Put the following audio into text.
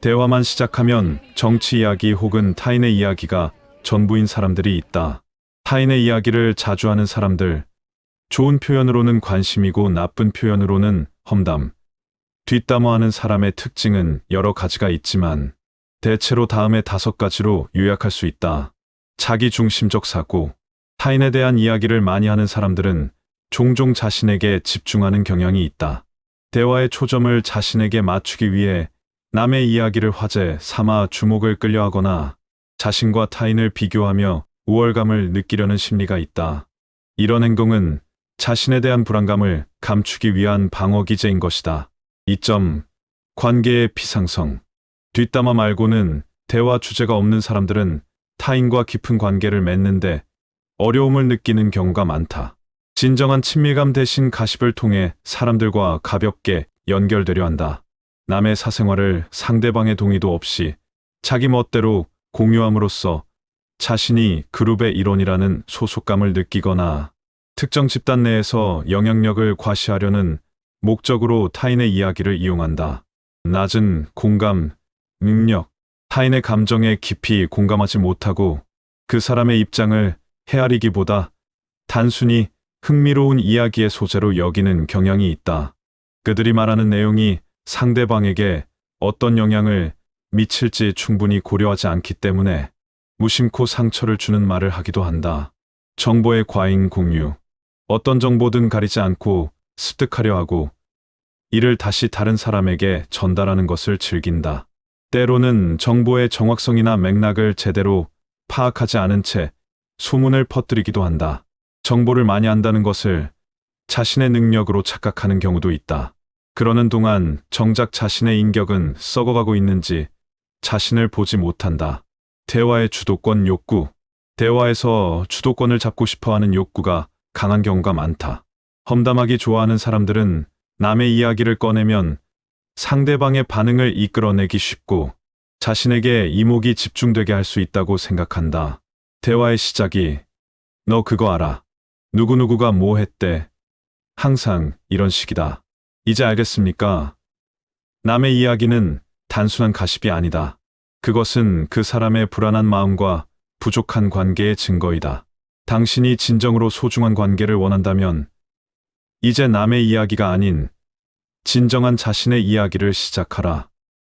대화만 시작하면 정치 이야기 혹은 타인의 이야기가 전부인 사람들이 있다. 타인의 이야기를 자주 하는 사람들. 좋은 표현으로는 관심이고 나쁜 표현으로는 험담. 뒷담화하는 사람의 특징은 여러 가지가 있지만 대체로 다음의 다섯 가지로 요약할 수 있다. 자기 중심적 사고. 타인에 대한 이야기를 많이 하는 사람들은 종종 자신에게 집중하는 경향이 있다. 대화의 초점을 자신에게 맞추기 위해 남의 이야기를 화제 삼아 주목을 끌려 하거나 자신과 타인을 비교하며 우월감을 느끼려는 심리가 있다. 이런 행동은 자신에 대한 불안감을 감추기 위한 방어 기제인 것이다. 2점. 관계의 비상성. 뒷담화 말고는 대화 주제가 없는 사람들은 타인과 깊은 관계를 맺는데 어려움을 느끼는 경우가 많다. 진정한 친밀감 대신 가십을 통해 사람들과 가볍게 연결되려 한다. 남의 사생활을 상대방의 동의도 없이 자기 멋대로 공유함으로써 자신이 그룹의 일원이라는 소속감을 느끼거나 특정 집단 내에서 영향력을 과시하려는 목적으로 타인의 이야기를 이용한다. 낮은 공감, 능력, 타인의 감정에 깊이 공감하지 못하고 그 사람의 입장을 헤아리기보다 단순히 흥미로운 이야기의 소재로 여기는 경향이 있다. 그들이 말하는 내용이 상대방에게 어떤 영향을 미칠지 충분히 고려하지 않기 때문에 무심코 상처를 주는 말을 하기도 한다. 정보의 과잉 공유. 어떤 정보든 가리지 않고 습득하려 하고 이를 다시 다른 사람에게 전달하는 것을 즐긴다. 때로는 정보의 정확성이나 맥락을 제대로 파악하지 않은 채 소문을 퍼뜨리기도 한다. 정보를 많이 안다는 것을 자신의 능력으로 착각하는 경우도 있다. 그러는 동안 정작 자신의 인격은 썩어가고 있는지 자신을 보지 못한다. 대화의 주도권 욕구. 대화에서 주도권을 잡고 싶어 하는 욕구가 강한 경우가 많다. 험담하기 좋아하는 사람들은 남의 이야기를 꺼내면 상대방의 반응을 이끌어내기 쉽고 자신에게 이목이 집중되게 할 수 있다고 생각한다. 대화의 시작이 너 그거 알아. 누구누구가 뭐 했대. 항상 이런 식이다. 이제 알겠습니까? 남의 이야기는 단순한 가십이 아니다. 그것은 그 사람의 불안한 마음과 부족한 관계의 증거이다. 당신이 진정으로 소중한 관계를 원한다면 이제 남의 이야기가 아닌 진정한 자신의 이야기를 시작하라.